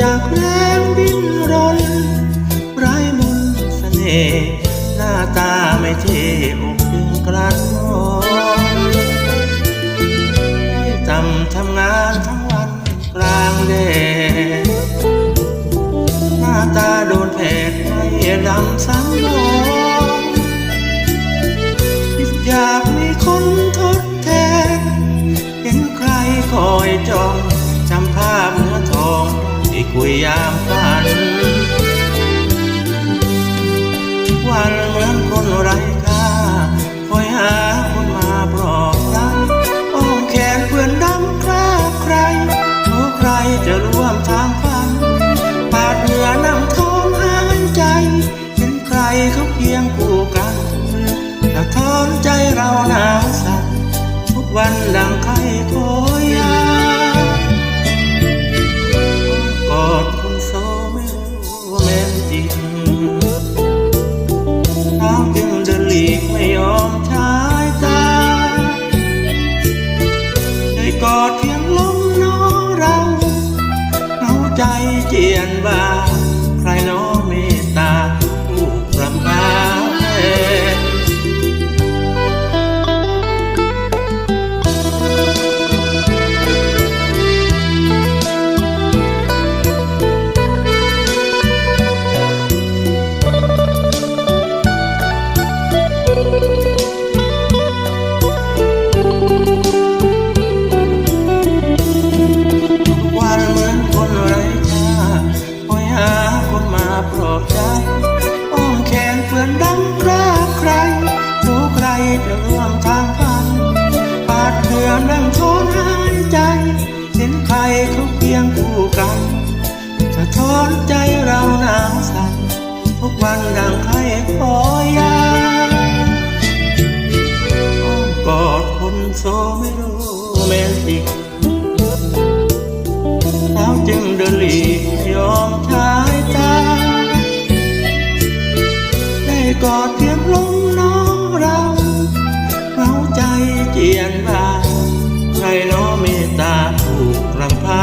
จากแรงดิ้นรนไร้มนเสน่หน้าตาไม่เท่อกดึงกระนอนจำทำงานทั้งวันกลางแดดหน้าตาโดนแผดไม่ดำ ยยามฝัน วันเหมือนคนไร้ค่าคอยหาคนมาปลอบรักอ้อมแขนเพื่อนดำคราใครโอ้ใครจะร่วมทางฝัน ปาดเหงื่อนำท้องหายใจ เห็นใครเขาเคียงคู่กันสะท้อนใจเราหนาวสั่นทุกวันดังใครค ใจเจียนบา อนเรื่องโทนหายใจเห็นใครเขาเพียงคู่กันสะท้อนใจเราหนาวสั่นทุกวันดังใครขอยาอมกอดคนโซไม่รู้แม่ติกสาวจึงเดินหลีกยอมชายตาได้กอดเพียงลมน้องเราเราใจเจียนบา ใครน้อเมตตาถูกรังพา